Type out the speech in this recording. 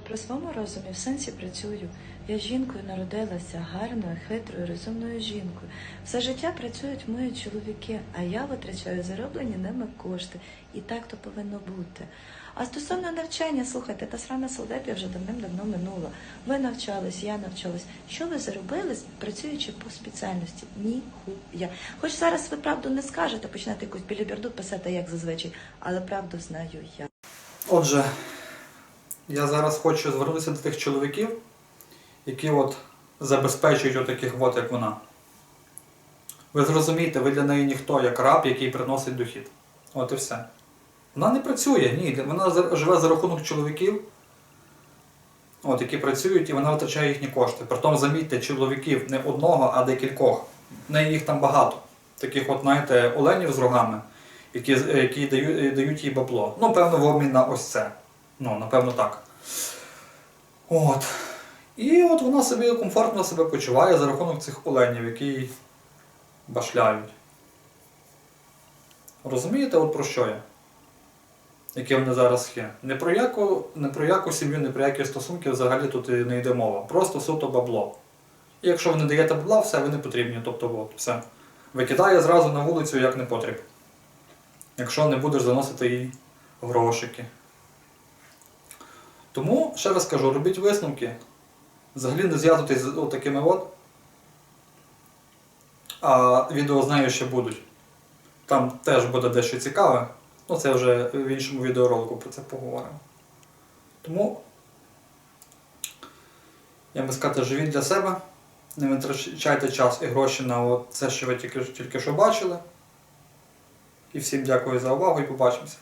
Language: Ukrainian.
При своєму розумі в сенсі працюю. Я жінкою народилася, гарною, хитрою, розумною жінкою. Все життя працюють мої чоловіки, а я витрачаю зароблені ними кошти. І так то повинно бути. А стосовно навчання, слухайте, та срана солдатів вже давним-давно минула. Ви навчались, я навчалась. Що ви заробили, працюючи по спеціальності? Ніхуя. Хоч зараз ви правду не скажете, почнете якусь біліберду писати, як зазвичай, але правду знаю я. Отже, я зараз хочу звернутися до тих чоловіків, які от забезпечують отаких от, як вона. Ви зрозумієте, ви для неї ніхто, як раб, який приносить дохід. От і все. Вона не працює, ні. Вона живе за рахунок чоловіків, от, які працюють, і вона витрачає їхні кошти. Притом, замітьте, чоловіків не одного, а декількох. В неї їх там багато. Таких, от, знаєте, оленів з рогами, які, які дають, дають їй бабло. Ну, певно, в обмін на ось це. Ну, напевно, так. От. І от вона собі комфортно себе почуває за рахунок цих оленів, які башляють. Розумієте, от про що я? Яке вони зараз є? Не про яку, не про яку сім'ю, не про які стосунки взагалі тут і не йде мова. Просто суто бабло. І якщо ви не даєте бабла, все, ви не потрібні. Тобто, от, все. Викидає зразу на вулицю як не потріб. Якщо не будеш заносити їй грошики. Тому, ще раз кажу, робіть висновки. Взагалі не зв'язуйтесь з такими от. А відео знаю, що будуть. Там теж буде дещо цікаве. Ну, це вже в іншому відеоролику про це поговоримо. Тому, я би сказати, живіть для себе. Не витрачайте час і гроші на це, що ви тільки, тільки що бачили. І всім дякую за увагу і побачимося.